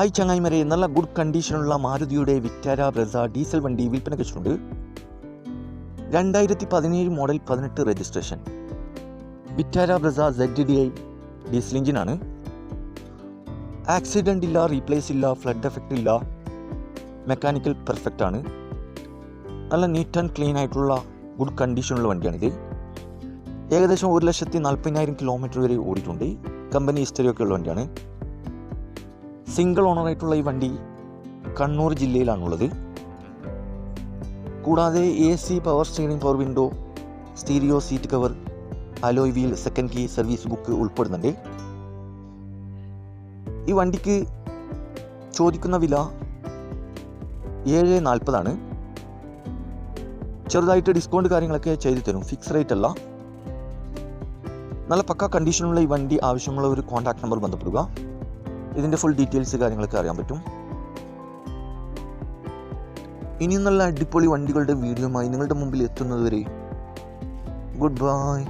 ആയി ചങ്ങായിമരെ നല്ല ഗുഡ് കണ്ടീഷനുള്ള മാരുതിയുടെ വിറ്റാര ബ്രസ ഡീസൽ വണ്ടി വിൽപ്പന വെച്ചിട്ടുണ്ട് രണ്ടായിരത്തി പതിനേഴ് മോഡൽ പതിനെട്ട് registration Vitara Brezza Z D I diesel എഞ്ചിനാണ് ആക്സിഡന്റ് ഇല്ല റീപ്ലേസ് ഇല്ല ഫ്ലഡ് എഫക്റ്റ് ഇല്ല മെക്കാനിക്കൽ പെർഫെക്റ്റ് ആണ്. നല്ല നീറ്റ് ആൻഡ് ക്ലീൻ ആയിട്ടുള്ള ഗുഡ് കണ്ടീഷനുള്ള വണ്ടിയാണിത്. ഏകദേശം ഒരു ലക്ഷത്തി നാൽപ്പതിനായിരം കിലോമീറ്റർ വരെ ഓടിയിട്ടുണ്ട്. കമ്പനി ഹിസ്റ്ററി ഒക്കെ ഉള്ള വണ്ടിയാണ്. സിംഗിൾ ഓണറായിട്ടുള്ള ഈ വണ്ടി കണ്ണൂർ ജില്ലയിലാണുള്ളത്. കൂടാതെ A C power steering power window stereo seat cover alloy wheel second key service book ഉൾപ്പെടുന്നുണ്ട്. ഈ വണ്ടിക്ക് ചോദിക്കുന്ന വില ഏഴ് നാൽപ്പതാണ്. ചെറുതായിട്ട് ഡിസ്കൗണ്ട് കാര്യങ്ങളൊക്കെ ചെയ്തു തരും. ഫിക്സ് റേറ്റ് അല്ല. നല്ല പക്ക കണ്ടീഷനുള്ള ഈ വണ്ടി ആവശ്യമുള്ള ഒരു കോൺടാക്ട് നമ്പർ ബന്ധപ്പെടുക. ഇതിന്റെ ഫുൾ ഡീറ്റെയിൽസ് കാര്യങ്ങളൊക്കെ അറിയാൻ പറ്റും. ഇനിയും നല്ല അടിപൊളി വണ്ടികളുടെ വീഡിയോയുമായി നിങ്ങളുടെ മുമ്പിൽ എത്തുന്നതുവരെ ഗുഡ് ബൈ